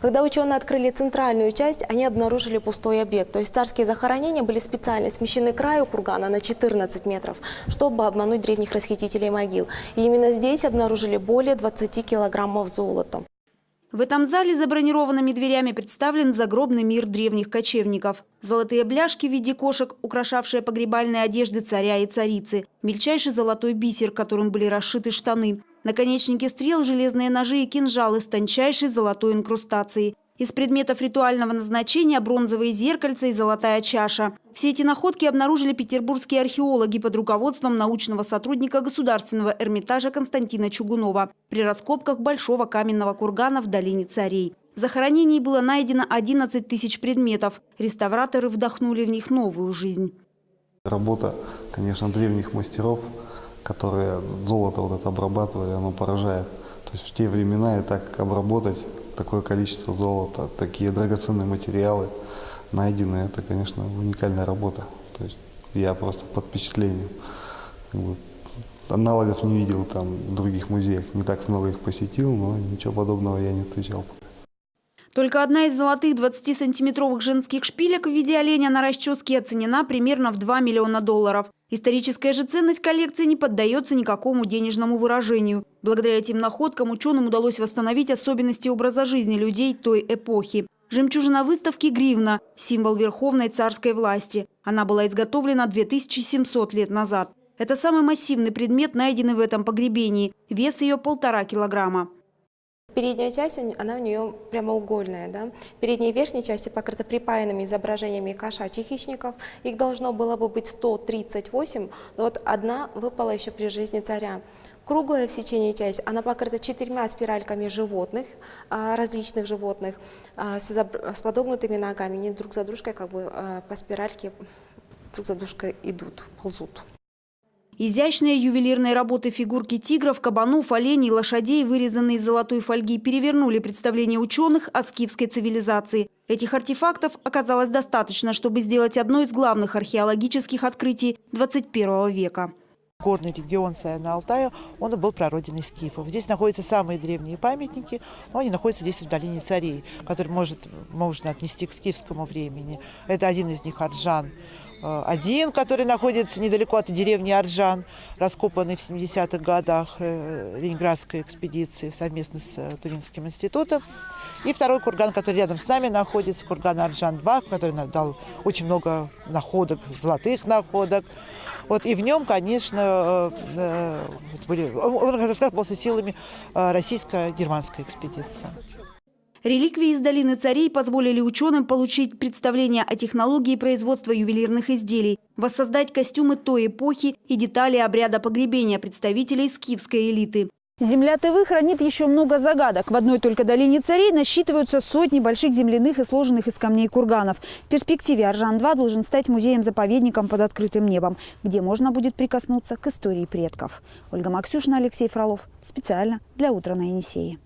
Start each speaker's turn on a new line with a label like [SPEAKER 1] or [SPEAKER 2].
[SPEAKER 1] Когда ученые открыли центральную часть, они обнаружили пустой объект. То есть царские захоронения были специально смещены к краю кургана на 14 метров, чтобы обмануть древних расхитителей могил. И именно здесь обнаружили более 20 килограммов золота.
[SPEAKER 2] В этом зале за бронированными дверями представлен загробный мир древних кочевников. Золотые бляшки в виде кошек, украшавшие погребальные одежды царя и царицы. Мельчайший золотой бисер, которым были расшиты штаны. Наконечники стрел, железные ножи и кинжалы с тончайшей золотой инкрустацией. Из предметов ритуального назначения бронзовые зеркальца и золотая чаша. Все эти находки обнаружили петербургские археологи под руководством научного сотрудника Государственного Эрмитажа Константина Чугунова при раскопках Большого каменного кургана в долине Царей. В захоронении было найдено 11 тысяч предметов. Реставраторы вдохнули в них новую жизнь.
[SPEAKER 3] Работа, конечно, древних мастеров, которые золото вот это обрабатывали, оно поражает. То есть в те времена и так обработать такое количество золота, такие драгоценные материалы найдены, это, конечно, уникальная работа. То есть я просто под впечатлением. Аналогов не видел там в других музеях, не так много их посетил, но ничего подобного я не встречал.
[SPEAKER 2] Только одна из золотых 20-сантиметровых женских шпилек в виде оленя на расческе оценена примерно в 2 миллиона долларов. Историческая же ценность коллекции не поддается никакому денежному выражению. Благодаря этим находкам ученым удалось восстановить особенности образа жизни людей той эпохи. Жемчужина выставки – гривна – символ верховной царской власти. Она была изготовлена 2700 лет назад. Это самый массивный предмет, найденный в этом погребении. Вес ее – полтора килограмма.
[SPEAKER 1] Передняя часть, она у нее прямоугольная. Да? Передней и верхней части покрыта припаянными изображениями кошачьих хищников. Их должно было бы быть 138, но вот одна выпала еще при жизни царя. Круглая в сечении часть, она покрыта четырьмя спиральками животных, а, различных животных, а, с, подогнутыми ногами. Они друг за дружкой как бы а, по спиральке друг за дружкой идут, ползут.
[SPEAKER 2] Изящные ювелирные работы фигурки тигров, кабанов, оленей, лошадей, вырезанные из золотой фольги, перевернули представление ученых о скифской цивилизации. Этих артефактов оказалось достаточно, чтобы сделать одно из главных археологических открытий 21 века.
[SPEAKER 4] Горный регион Саяна Алтая, он был прародиной скифов. Здесь находятся самые древние памятники, но они находятся здесь в долине царей, который может, можно отнести к скифскому времени. Это один из них Арджан. э, Один, который находится недалеко от деревни Арджан, раскопанный в 70-х годах э, Ленинградской экспедиции совместно с э, Туринским институтом. И второй курган, который рядом с нами находится, курган Арджан-2, который дал очень много находок, золотых находок. Вот, и в нем, конечно, э, э, были, он раскапывался силами э, российско-германской экспедиции.
[SPEAKER 2] Реликвии из долины царей позволили ученым получить представление о технологии производства ювелирных изделий, воссоздать костюмы той эпохи и детали обряда погребения представителей скифской элиты. Земля ТВ хранит еще много загадок. В одной только долине царей насчитываются сотни больших земляных и сложенных из камней курганов. В перспективе Аржан-2 должен стать музеем-заповедником под открытым небом, где можно будет прикоснуться к истории предков. Ольга Максюшина, Алексей Фролов. Специально для «Утра на Енисее».